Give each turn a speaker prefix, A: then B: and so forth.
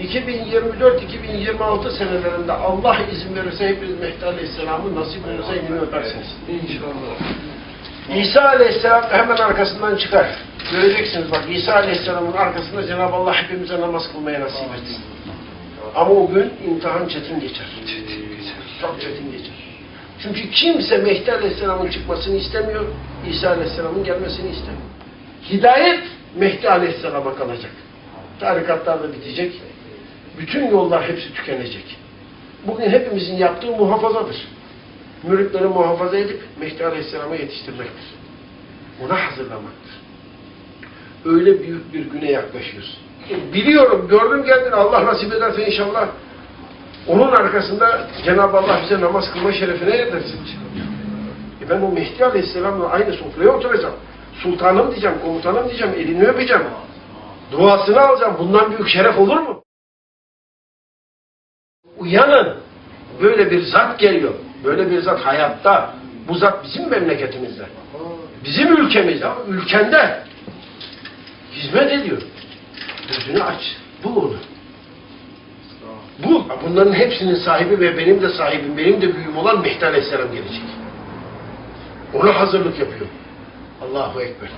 A: 2024-2026 senelerinde Allah izin verirse hepiniz Mehdi Aleyhisselam'ı nasip olursa elini öpersiniz.
B: İnşallah.
A: İsa Aleyhisselam hemen arkasından çıkar. Göreceksiniz bak İsa Aleyhisselam'ın arkasında Cenab-ı Allah hepimize namaz kılmaya nasip etsin. Ama o gün imtihan çetin geçer. Çok çetin geçer. Çünkü kimse Mehdi Aleyhisselam'ın çıkmasını istemiyor, İsa Aleyhisselam'ın gelmesini istemiyor. Hidayet Mehdi Aleyhisselam'a kalacak. Tarikatlar da bitecek. Bütün yollar hepsi tükenecek. Bugün hepimizin yaptığı muhafazadır. Müritleri muhafaza edip Mehdi Aleyhisselam'a yetiştirmektir. Ona hazırlamaktır. Öyle büyük bir güne yaklaşıyoruz. Biliyorum, gördüm kendini. Allah nasip ederse inşallah onun arkasında Cenab-ı Allah bize namaz kılma şerefine yedirsin. E ben o Mehdi Aleyhisselam'la aynı sofraya oturacağım. Sultanım diyeceğim, komutanım diyeceğim, elini öpeceğim. Duasını alacağım. Bundan büyük şeref olur mu? Uyanın. Böyle bir zat geliyor. Böyle bir zat hayatta. Bu zat bizim memleketimizde. Bizim ülkemizde. Ülkende. Hizmet ediyor. Gözünü aç. Bul onu. Bul. Bunların hepsinin sahibi ve benim de sahibim, benim de büyüğüm olan Mehdi Aleyhisselam gelecek. Ona hazırlık yapıyor. Allahu Ekber.